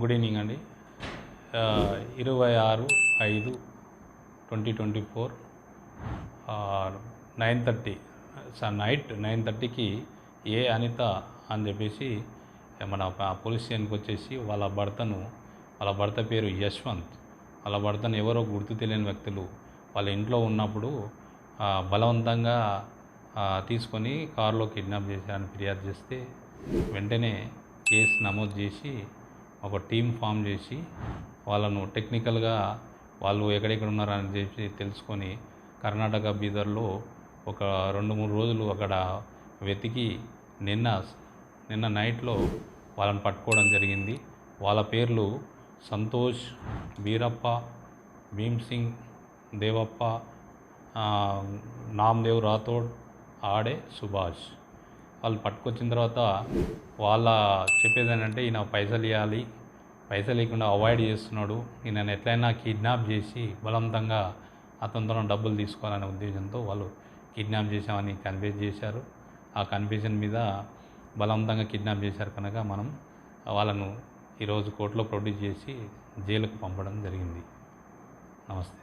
Good evening అండి. ఇరవై ఆరు ఐదు twenty twenty four nine thirty sir night nine థర్టీకి ఏ అనిత అని చెప్పేసి మన పోలీస్ స్టేషన్కి వచ్చేసి వాళ్ళ భర్తను వాళ్ళ భర్త పేరు యశ్వంత్. వాళ్ళ భర్తను ఎవరో గుర్తు తెలియని వ్యక్తులు వాళ్ళ ఇంట్లో ఉన్నప్పుడు బలవంతంగా తీసుకొని కారులో కిడ్నాప్ చేశారని ఫిర్యాదు చేస్తే వెంటనే కేసు నమోదు చేసి ఒక టీం ఫామ్ చేసి వాళ్ళను టెక్నికల్గా వాళ్ళు ఎక్కడెక్కడ ఉన్నారని చెప్పి తెలుసుకొని కర్ణాటక బీదర్లో ఒక రెండు మూడు రోజులు అక్కడ వెతికి నిన్న నిన్న నైట్లో వాళ్ళని పట్టుకోవడం జరిగింది. వాళ్ళ పేర్లు సంతోష్ బీరప్ప భీమ్సింగ్ దేవప్ప నామ్దేవ్ రాథోడ్ ఆడే సుభాష్. వాళ్ళు పట్టుకొచ్చిన తర్వాత వాళ్ళ చెప్పేది ఏంటంటే ఈయన పైసలు ఇవ్వాలి పైసలు లేకుండా అవాయిడ్ చేస్తున్నాడు. ఈయనను ఎట్లయినా కిడ్నాప్ చేసి బలవంతంగా అతనితో డబ్బులు తీసుకోవాలనే ఉద్దేశంతో వాళ్ళు కిడ్నాప్ చేశామని కన్ఫ్యూజ్ చేశారు. ఆ కన్ఫ్యూజన్ మీద బలవంతంగా కిడ్నాప్ చేశారు కనుక మనం వాళ్ళను ఈరోజు కోర్టులో ప్రొడ్యూస్ చేసి జైలుకు పంపడం జరిగింది. నమస్తే.